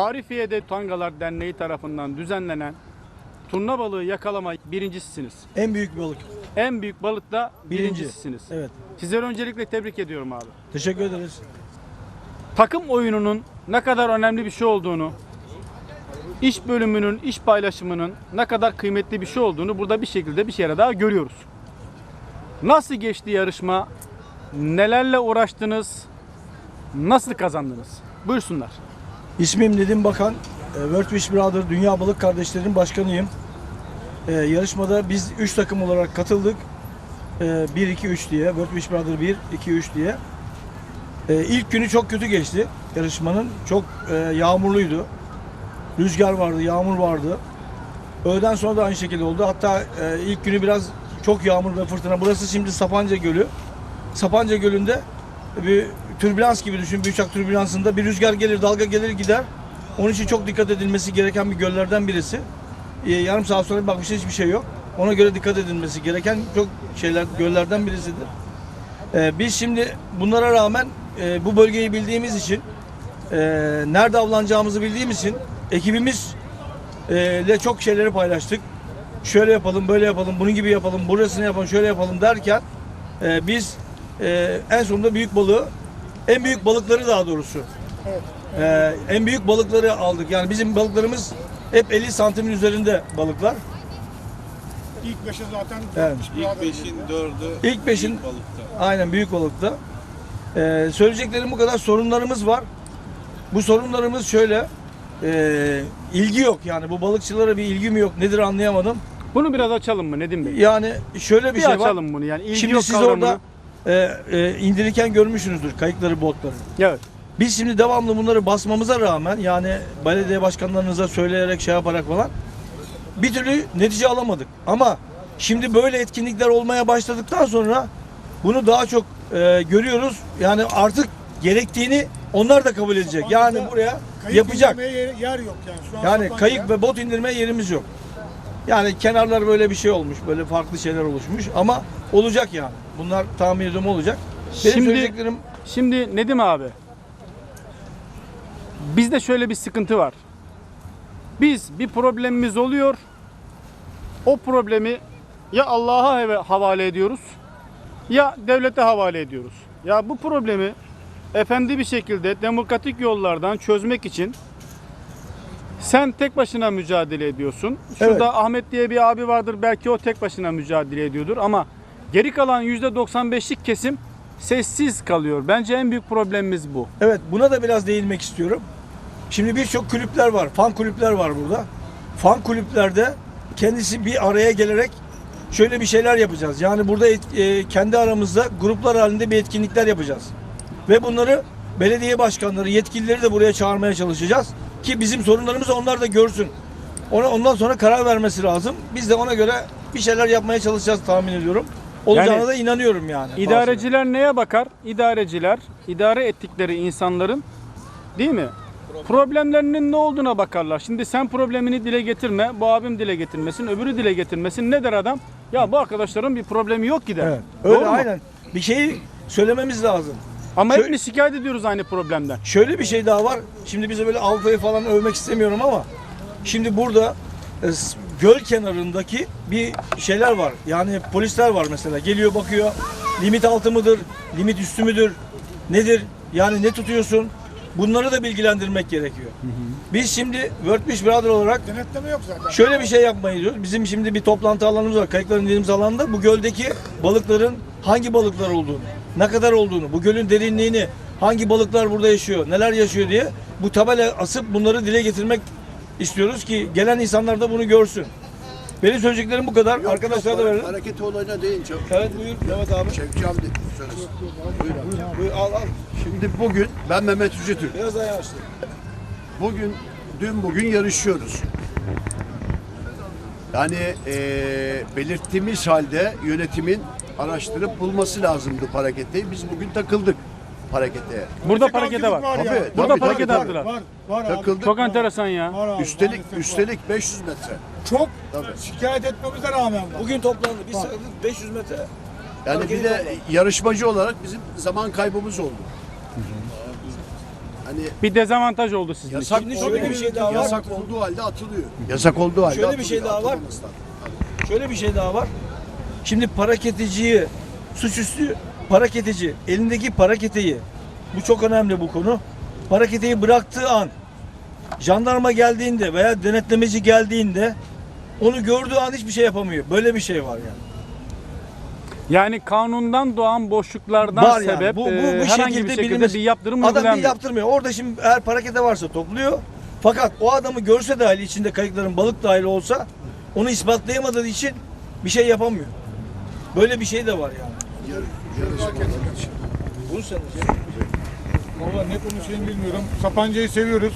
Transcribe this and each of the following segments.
Arifiye'de Tangalar Derneği tarafından düzenlenen turna balığı yakalama birincisisiniz. En büyük balık. En büyük balıkta Birinci. birincisisiniz. Evet. Sizleri öncelikle tebrik ediyorum abi. Teşekkür ederiz. Takım oyununun ne kadar önemli bir şey olduğunu, iş bölümünün, iş paylaşımının ne kadar kıymetli bir şey olduğunu burada bir şekilde bir kere daha görüyoruz. Nasıl geçti yarışma? Nelerle uğraştınız? Nasıl kazandınız? Buyursunlar. İsmim Nedim Bakan. E, World Fish Brother Dünya Balık Kardeşlerin başkanıyım. E, yarışmada biz 3 takım olarak katıldık. 1-2-3 diye. World Fish Brother 1, 2-3 diye. E, ilk günü çok kötü geçti yarışmanın. Çok e, yağmurluydu. Rüzgar vardı, yağmur vardı. Öğleden sonra da aynı şekilde oldu. Hatta e, ilk günü biraz çok yağmur ve fırtına. Burası şimdi Sapanca Gölü. Sapanca Gölü'nde bir türbülans gibi düşün. Bir uçak türbülansında bir rüzgar gelir, dalga gelir gider. Onun için çok dikkat edilmesi gereken bir göllerden birisi. Ee, yarım saat sonra bakmışsın hiçbir şey yok. Ona göre dikkat edilmesi gereken çok şeyler göllerden birisidir. Ee, biz şimdi bunlara rağmen e, bu bölgeyi bildiğimiz için e, nerede avlanacağımızı bildiğimiz için ekibimiz e, ile çok şeyleri paylaştık. Şöyle yapalım, böyle yapalım, bunun gibi yapalım, burasını yapalım, şöyle yapalım derken e, biz e, en sonunda büyük balığı, en büyük balıkları daha doğrusu. E, en büyük balıkları aldık. Yani bizim balıklarımız hep 50 santimin üzerinde balıklar. İlk beşi zaten Evet. İlk beşin dördü İlk beşin- büyük balıkta. Aynen büyük balıkta. Ee, söyleyeceklerim bu kadar. Sorunlarımız var. Bu sorunlarımız şöyle. Ee, ilgi yok yani bu balıkçılara bir ilgi mi yok nedir anlayamadım. Bunu biraz açalım mı Nedim Bey? Yani şöyle bir, bir şey var. açalım bunu yani. İlgi Şimdi yok siz kavramını. orada e, e, indirirken görmüşsünüzdür kayıkları botları. Evet. Biz şimdi devamlı bunları basmamıza rağmen yani belediye başkanlarınıza söyleyerek şey yaparak falan bir türlü netice alamadık. Ama şimdi böyle etkinlikler olmaya başladıktan sonra bunu daha çok e, görüyoruz. Yani artık gerektiğini onlar da kabul edecek. Yani buraya Kayık yapacak. indirmeye yer, yer yok yani. Şu an Yani Sapanca'da kayık ve bot indirmeye yerimiz yok. Yani kenarlar böyle bir şey olmuş. Böyle farklı şeyler oluşmuş ama olacak yani. Bunlar tahmin ediyorum olacak. Benim Şimdi- söyleyeceklerim Şimdi Nedim abi. Bizde şöyle bir sıkıntı var. Biz bir problemimiz oluyor. O problemi ya Allah'a havale ediyoruz ya devlete havale ediyoruz. Ya bu problemi efendi bir şekilde demokratik yollardan çözmek için sen tek başına mücadele ediyorsun. Şurada Evet. Ahmet diye bir abi vardır belki o tek başına mücadele ediyordur ama geri kalan %95'lik kesim sessiz kalıyor. Bence en büyük problemimiz bu. Evet buna da biraz değinmek istiyorum. Şimdi birçok kulüpler var. Fan kulüpler var burada. Fan kulüplerde kendisi bir araya gelerek şöyle bir şeyler yapacağız. Yani burada e, kendi aramızda gruplar halinde bir etkinlikler yapacağız. Ve bunları belediye başkanları, yetkilileri de buraya çağırmaya çalışacağız. Ki bizim sorunlarımızı onlar da görsün. Ona, ondan sonra karar vermesi lazım. Biz de ona göre bir şeyler yapmaya çalışacağız tahmin ediyorum. Olacağına Yani da inanıyorum yani. İdareciler neye bakar? İdareciler, idare ettikleri insanların değil mi? Problemlerinin ne olduğuna bakarlar. Şimdi sen problemini dile getirme, bu abim dile getirmesin, öbürü dile getirmesin. Ne der adam? Ya bu arkadaşların bir problemi yok ki der. Evet. Öyle Doğru mu? aynen. Bir şeyi söylememiz lazım. Ama Şöyle- hepimiz şikayet ediyoruz aynı problemden. Şöyle bir şey daha var. Şimdi bize böyle Avrupa'yı falan övmek istemiyorum ama şimdi burada e, göl kenarındaki bir şeyler var. Yani polisler var mesela. Geliyor bakıyor. Limit altı mıdır? Limit üstü müdür? Nedir? Yani ne tutuyorsun? Bunları da bilgilendirmek gerekiyor. Biz şimdi World Fish Brother olarak Denetleme yok zaten. Şöyle bir şey yapmayı diyoruz. Bizim şimdi bir toplantı alanımız var. Kayıkların dediğimiz alanda bu göldeki balıkların hangi balıklar olduğunu, ne kadar olduğunu, bu gölün derinliğini, hangi balıklar burada yaşıyor, neler yaşıyor diye bu tabela asıp bunları dile getirmek istiyoruz ki gelen insanlar da bunu görsün. Benim söyleyeceklerim bu kadar. Arkadaşlar da verelim. Hareket olayına deyince Evet buyur Mehmet abi. dedi söylesin. Buyur abi. Buyur al al. Şimdi bugün ben Mehmet Yüce Türk. Biraz daha yavaşla. Bugün dün bugün yarışıyoruz. Yani eee belirttiğimiz halde yönetimin araştırıp bulması lazımdı paraketteyi. Biz bugün takıldık parakete. Burada parakete var. Tabii, ya. Burada tabii, parakete tabii, attılar. Var, var abi. Takıldık. Çok enteresan ya. Var abi, Üstelik maalesef var. üstelik 500 metre. Çok Tabii. şikayet etmemize rağmen var. Bugün toplandı. Biz sayıldık 500 metre. Yani bir de yarışmacı olarak bizim zaman kaybımız oldu. Hani Bir dezavantaj oldu sizin için. yasak Şimdi olduğu- şöyle bir şey daha var. Yasak olduğu halde atılıyor. Yasak olduğu halde Şöyle bir şey atılıyor, daha var. atılmaması lazım. Şöyle bir şey daha var. Şimdi paraketeciyi, suçüstü paraketeci, elindeki paraketeyi, bu çok önemli bu konu. Paraketeyi bıraktığı an, jandarma geldiğinde veya denetlemeci geldiğinde onu gördüğü an hiçbir şey yapamıyor. Böyle bir şey var yani. Yani kanundan doğan boşluklardan Var yani. sebep Bu- bu- bu e, herhangi şekilde bir şekilde biliniz- bir yaptırım Adam bir yaptırmıyor. Orada şimdi eğer parakete varsa topluyor. Fakat o adamı görse dahil içinde kayıkların balık dahil olsa onu ispatlayamadığı için bir şey yapamıyor. Böyle bir şey de var yani. Bunu sen Valla ne konuşayım bilmiyorum. Sapanca'yı seviyoruz.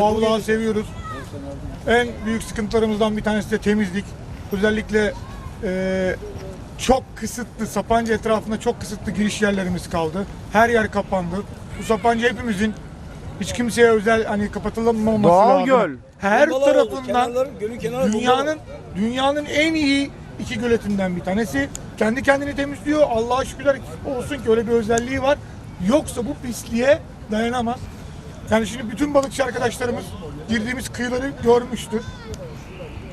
o avlağı seviyoruz. En büyük sıkıntılarımızdan bir tanesi de temizlik. Özellikle e, çok kısıtlı, Sapanca etrafında çok kısıtlı giriş yerlerimiz kaldı. Her yer kapandı. Bu Sapanca hepimizin hiç kimseye özel hani kapatılmaması Doğal lazım. göl. Her Bombalar oldu. tarafından Kenarları- gölün kenarı dünyanın dünyanın en iyi iki göletinden bir tanesi. Kendi kendini temizliyor. Allah'a şükürler olsun ki öyle bir özelliği var. Yoksa bu pisliğe dayanamaz. Yani şimdi bütün balıkçı arkadaşlarımız girdiğimiz kıyıları görmüştür.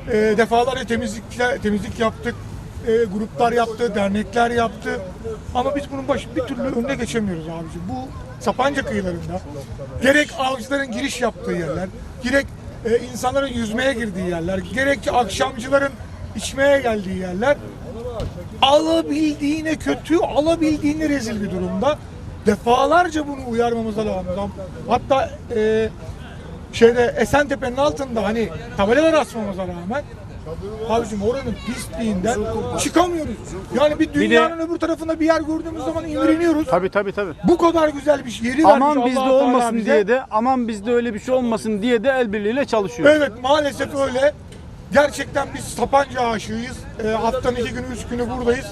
E, defalarca temizlik temizlik yaptık. E, gruplar yaptı, dernekler yaptı. Ama biz bunun başı bir türlü önüne geçemiyoruz abici. Bu Sapanca kıyılarında gerek avcıların giriş yaptığı yerler, gerek e, insanların yüzmeye girdiği yerler, gerek akşamcıların içmeye geldiği yerler alabildiğine kötü, alabildiğine rezil bir durumda. Defalarca bunu uyarmamız lazım. Hatta e, şeyde Esentepe'nin altında hani tabelalar asmamıza rağmen abicim oranın pisliğinden çıkamıyoruz. Yani bir dünyanın öbür tarafında bir yer gördüğümüz zaman imreniyoruz. Tabii tabii tabii. Bu kadar güzel bir şey yeri Aman vermiş bizde olmasın bize. diye de aman bizde öyle bir şey olmasın diye de el birliğiyle çalışıyor. Evet maalesef öyle. Gerçekten biz Sapanca aşığıyız. E, haftanın iki günü, üç günü buradayız.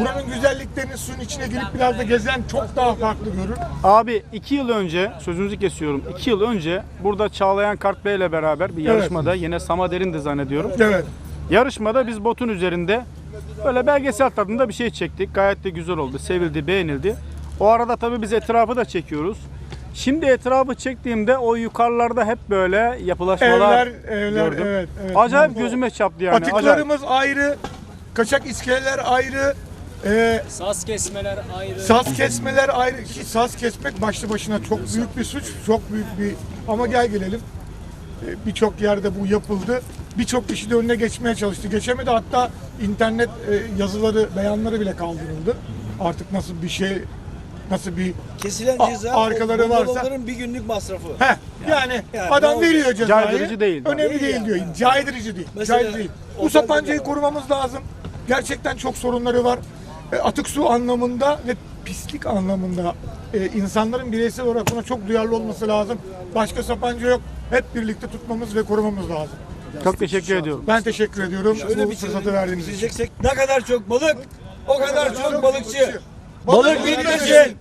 Buranın güzelliklerini suyun içine girip biraz da gezen çok daha farklı görür. Abi iki yıl önce sözünüzü kesiyorum. iki yıl önce burada Çağlayan Kart Bey ile beraber bir yarışmada yine Samader'in de zannediyorum. Evet. Yarışmada biz botun üzerinde böyle belgesel tadında bir şey çektik. Gayet de güzel oldu. Sevildi, beğenildi. O arada tabii biz etrafı da çekiyoruz. Şimdi etrafı çektiğimde o yukarılarda hep böyle yapılaşmalar Evler, evler, gördüm. evet, evet. Acayip Bu- gözüme çarptı yani. Acayip. Atıklarımız ayrı, kaçak iskeleler ayrı, e, Saz kesmeler ayrı. saz kesmeler ayrı. Ki saz kesmek başlı başına çok büyük bir suç, çok büyük bir... Ama gel gelelim, e, birçok yerde bu yapıldı. Birçok kişi de önüne geçmeye çalıştı. Geçemedi hatta internet e, yazıları, beyanları bile kaldırıldı. Artık nasıl bir şey, nasıl bir... Kesilen A- ceza arkaları varsa- bungalovların bir günlük masrafı. Heh, yani, yani adam ne olacak? veriyor cezayı. Caydırıcı değil. Önemli Değil değil yani. diyor. Caydırıcı değil. Mesela Caydırıcı değil. Bu otelde sapancayı de- korumamız lazım. Gerçekten çok sorunları var. E, atık su anlamında ve pislik anlamında e, insanların bireysel olarak buna çok duyarlı olması lazım. Başka sapanca yok. Hep birlikte tutmamız ve korumamız lazım. Çok teşekkür ediyorum. Ben teşekkür ediyorum Şöyle bu bir fırsatı verdiğiniz için. Ne kadar çok balık, o kadar çok balıkçı. Balık bitmesin.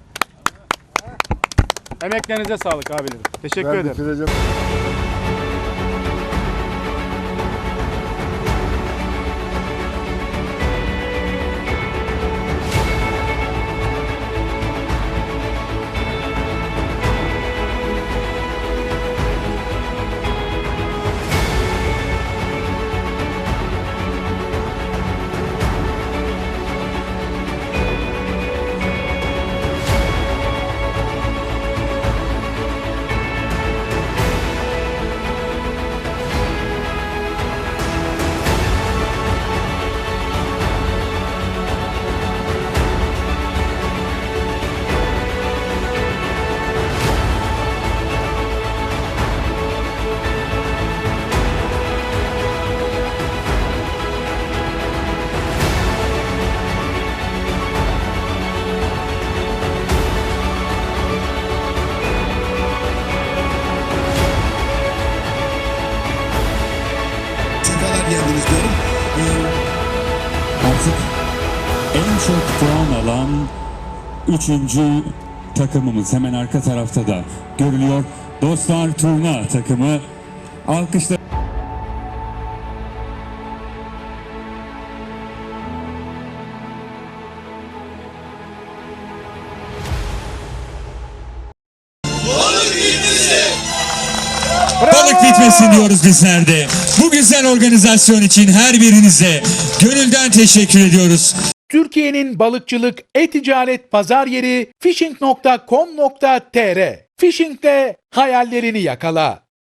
Emeklerinize sağlık abilerim. Teşekkür ederim. Ee, artık en çok puan alan üçüncü takımımız hemen arka tarafta da görülüyor. Dostlar Turna takımı alkışlar. Balık bitmesin diyoruz bizler de. Bu güzel organizasyon için her birinize gönülden teşekkür ediyoruz. Türkiye'nin balıkçılık, e-ticaret pazar yeri fishing.com.tr. Fishing'de hayallerini yakala.